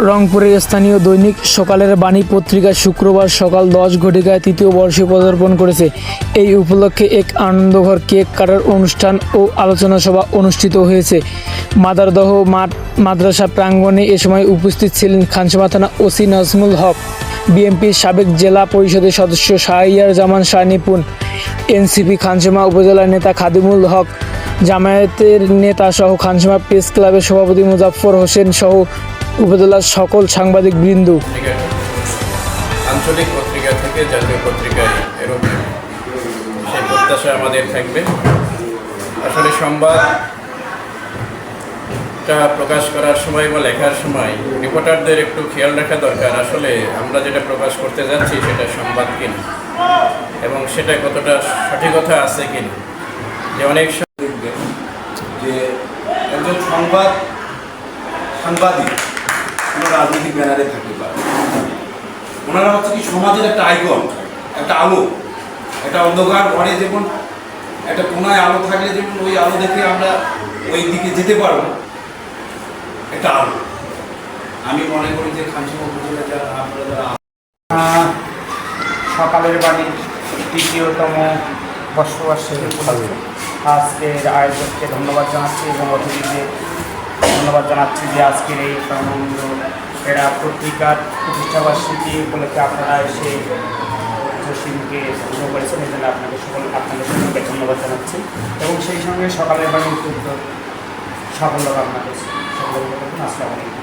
রংপুরের স্থানীয় দৈনিক সকালের বাণী পত্রিকা শুক্রবার সকাল দশ ঘটিকায় তৃতীয় বর্ষে পদার্পণ করেছে। এই উপলক্ষে এক আনন্দঘর কেক কাটার অনুষ্ঠান ও আলোচনা সভা অনুষ্ঠিত হয়েছে। মাদারদহ মাঠ, মাদ্রাসা প্রাঙ্গণে এ সময় উপস্থিত ছিলেন খানসামা থানা ওসি নাজমুল হক, বিএনপির সাবেক জেলা পরিষদের সদস্য শাহিয়ার জামান শাহ নিপুন এনসিপি খানসামা উপজেলার নেতা খাদিমুল হক, জামায়াতের নেতা সহ খানসামা প্রেস ক্লাবের সভাপতি মুজাফফর হোসেন সহ উপজেলার সকল সাংবাদিক বৃন্দ। পত্রিকা আঞ্চলিক পত্রিকা থেকে জাতীয় পত্রিকায় এরকম সেই প্রত্যাশা আমাদের থাকবে। আসলে সংবাদটা প্রকাশ করার সময় বা লেখার সময় রিপোর্টারদের একটু খেয়াল রাখা দরকার। আসলে আমরা যেটা প্রকাশ করতে যাচ্ছি সেটা সংবাদ কিনা এবং সেটা কতটা সঠিকতা আছে কিনা। যে অনেক যে একজন সংবাদ সাংবাদিক কোনো রাজনৈতিক ব্যানারে থাকতে পারে ওনারা হচ্ছে কি সমাজের একটা আইকন একটা আলো একটা অন্ধকার ঘরে যেমন একটা কোনায় আলো থাকলে যেমন ওই আলো দেখে আমরা ওই দিকে যেতে পারব একটা আলো। আমি মনে করি যে খানসিমা উপজেলা যারা আপনারা যারা সকালের বাণী তৃতীয়তম বর্ষবর্ষের উপলক্ষে আজকের আয়োজককে ধন্যবাদ জানাচ্ছি এবং অতিথিকে ধন্যবাদ জানাচ্ছি যে আজকের এই স্বর্ণানন্দ এরা পত্রিকার প্রতিষ্ঠাবার্ষিকী উপলক্ষে আপনারা এসে জসিমকে শুরু করেছেন এখানে আপনাকে সকল আপনাদের সকলকে ধন্যবাদ জানাচ্ছি। এবং সেই সঙ্গে সকালের বাড়ি উত্তর সাফল্য কামনা করছি। সকলের আসসালামু আলাইকুম।